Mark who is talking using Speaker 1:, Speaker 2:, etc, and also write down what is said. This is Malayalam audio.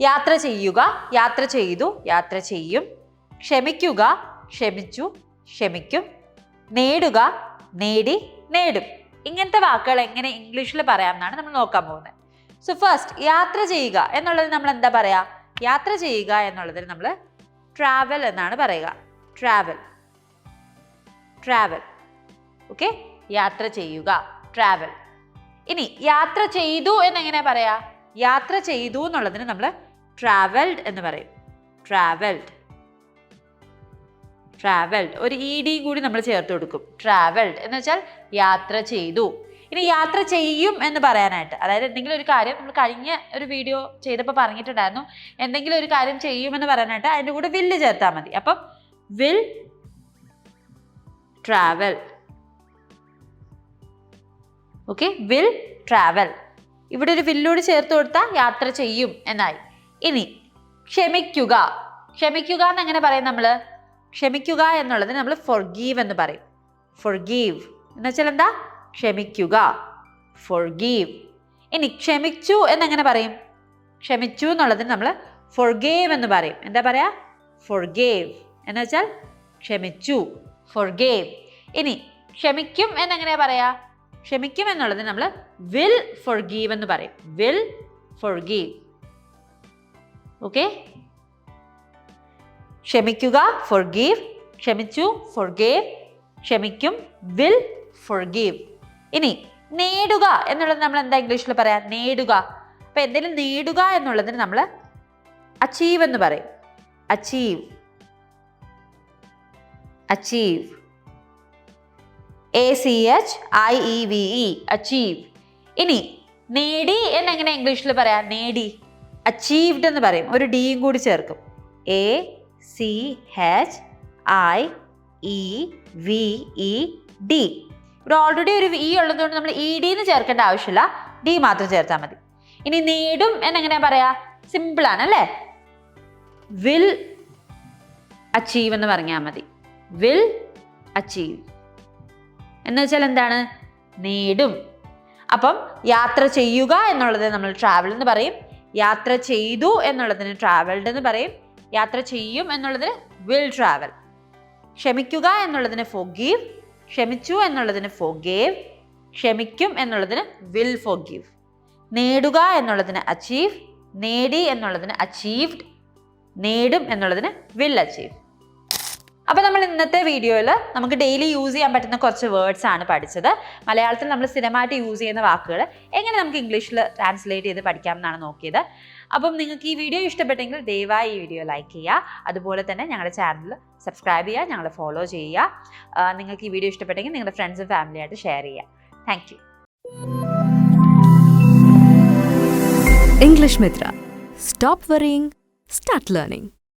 Speaker 1: യാത്ര ചെയ്യുക യാത്ര ചെയ്തു യാത്ര ചെയ്യും. ക്ഷമിക്കുക ക്ഷമിച്ചു ക്ഷമിക്കും. നേടുക നേടി നേടും. ഇങ്ങനത്തെ വാക്കുകൾ എങ്ങനെ ഇംഗ്ലീഷിൽ പറയാമെന്നാണ് നമ്മൾ നോക്കാൻ പോകുന്നത്. സോ ഫസ്റ്റ് യാത്ര ചെയ്യുക എന്നുള്ളത് നമ്മൾ എന്താ പറയുക യാത്ര ചെയ്യുക എന്നുള്ളതിന് നമ്മൾ ട്രാവൽ എന്നാണ് പറയുക. ട്രാവൽ ട്രാവൽ ഓക്കെ യാത്ര ചെയ്യുക. ട്രാവൽ ഇനി യാത്ര ചെയ്തു എന്നെങ്ങനെ പറയാ? യാത്ര ചെയ്തു എന്നുള്ളതിന് നമ്മൾ ട്രാവൽഡ് എന്ന് പറയും. ട്രാവൽഡ് ട്രാവൽഡ് ഒരു ഇ ഡി കൂടി നമ്മൾ ചേർത്ത് കൊടുക്കും. ട്രാവൽഡ് എന്ന് വെച്ചാൽ യാത്ര ചെയ്തു. ഇനി യാത്ര ചെയ്യും എന്ന് പറയാനായിട്ട് അതായത് എന്തെങ്കിലും ഒരു കാര്യം നമ്മൾ കഴിഞ്ഞ ഒരു വീഡിയോ ചെയ്തപ്പോൾ പറഞ്ഞിട്ടുണ്ടായിരുന്നു. എന്തെങ്കിലും ഒരു കാര്യം ചെയ്യുമെന്ന് പറയാനായിട്ട് അതിന്റെ കൂടെ വില്ല് ചേർത്താൽ മതി. അപ്പം will travel okay will travel ഇവിടെ ഒരു വില്ലോട് ചേർത്ത് കൊടുത്താൽ യാത്ര ചെയ്യും എന്നായി. ഇനി ക്ഷമിക്കുക. ക്ഷമിക്കുക എന്ന് എങ്ങനെ പറയും നമ്മൾ ക്ഷമിക്കുക എന്നുള്ളത് നമ്മൾ ഫൊർഗീവ് എന്ന് പറയും. ഫൊർഗീവ് എന്ന് വെച്ചാൽ എന്താ? ക്ഷമിക്കുക. ഫൊർഗീവ് ഇനി ക്ഷമിച്ചു എന്നെങ്ങനെ പറയും? ക്ഷമിച്ചു എന്നുള്ളതിന് നമ്മൾ ഫൊർഗേവ് എന്ന് പറയും. എന്താ പറയാ? ഫൊർഗേവ് എന്ന് വെച്ചാൽ ക്ഷമിച്ചു. ഫൊർഗേവ് ഇനി ക്ഷമിക്കും എന്നെങ്ങനെയാ പറയാ? ക്ഷമിക്കും എന്നുള്ളത് നമ്മൾ വിൽ ഫൊർഗീവ് എന്ന് പറയും. Will forgive okay? ക്ഷമിക്കുക ഫോർ ഗീവ് ക്ഷമിച്ചു ഫോർ ഗേവ് ക്ഷമിക്കും വിൽ ഫോർ ഗീവ് ഇനി നേടുക എന്നുള്ളത് നമ്മൾ എന്താ ഇംഗ്ലീഷിൽ പറയാം? നേടുക. അപ്പം എന്തെങ്കിലും നേടുക എന്നുള്ളതിന് നമ്മൾ അച്ചീവ് എന്ന് പറയും. Achieve achieve A C H I E V E achieve ഇനി നേടി എന്നെങ്ങനെ ഇംഗ്ലീഷിൽ പറയാം? നേടി. അച്ചീവ്ഡ് എന്ന് പറയും. ഒരു ഡിയും കൂടി ചേർക്കും. A C H I E V E D ഇവിടെ ഓൾറെഡി ഒരു ഇ ഉള്ളതുകൊണ്ട് നമ്മൾ ഇ ഡി എന്ന് ചേർക്കേണ്ട ആവശ്യമില്ല. ഡി മാത്രം ചേർത്താൽ മതി. ഇനി നേടും എന്നെങ്ങനെയാ പറയാ? സിമ്പിൾ ആണ് അല്ലേ? വിൽ അച്ചീവ് എന്ന് പറഞ്ഞാൽ മതി. വിൽ അച്ചീവ് എന്ന് വെച്ചാൽ എന്താണ്? നേടും അപ്പം യാത്ര ചെയ്യുക എന്നുള്ളത് നമ്മൾ ട്രാവൽ എന്ന് പറയും. യാത്ര ചെയ്തു എന്നുള്ളതിന് ട്രാവൽഡ് എന്ന് പറയും. യാത്ര ചെയ്യും എന്നുള്ളതിന് വിൽ ട്രാവൽ ക്ഷമിക്കുക എന്നുള്ളതിന് ഫോഗീവ് ക്ഷമിച്ചു എന്നുള്ളതിന് ഫോഗേവ് ക്ഷമിക്കും എന്നുള്ളതിന് വിൽ ഫോഗീവ് നേടുക എന്നുള്ളതിന് അച്ചീവ് നേടി എന്നുള്ളതിന് അച്ചീവ്ഡ് നേടും എന്നുള്ളതിന് വിൽ അച്ചീവ് അപ്പോൾ നമ്മൾ ഇന്നത്തെ വീഡിയോയിൽ നമുക്ക് ഡെയിലി യൂസ് ചെയ്യാൻ പറ്റുന്ന കുറച്ച് വേർഡ്സ് ആണ് പഠിച്ചത്. മലയാളത്തിൽ നമ്മൾ സ്ഥിരമായിട്ട് യൂസ് ചെയ്യുന്ന വാക്കുകൾ എങ്ങനെ നമുക്ക് ഇംഗ്ലീഷിൽ ട്രാൻസ്ലേറ്റ് ചെയ്ത് പഠിക്കാം എന്നാണ് നോക്കിയത്. അപ്പം നിങ്ങൾക്ക് ഈ വീഡിയോ ഇഷ്ടപ്പെട്ടെങ്കിൽ ദയവായി ഈ വീഡിയോ ലൈക്ക് ചെയ്യുക. അതുപോലെ തന്നെ ഞങ്ങളുടെ ചാനൽ സബ്സ്ക്രൈബ് ചെയ്യുക ഞങ്ങളെ ഫോളോ ചെയ്യുക. നിങ്ങൾക്ക് ഈ വീഡിയോ ഇഷ്ടപ്പെട്ടെങ്കിൽ നിങ്ങളുടെ ഫ്രണ്ട്സും ഫാമിലിയായിട്ട് ഷെയർ ചെയ്യുക. Thank you
Speaker 2: English Mitra. Stop worrying, start learning.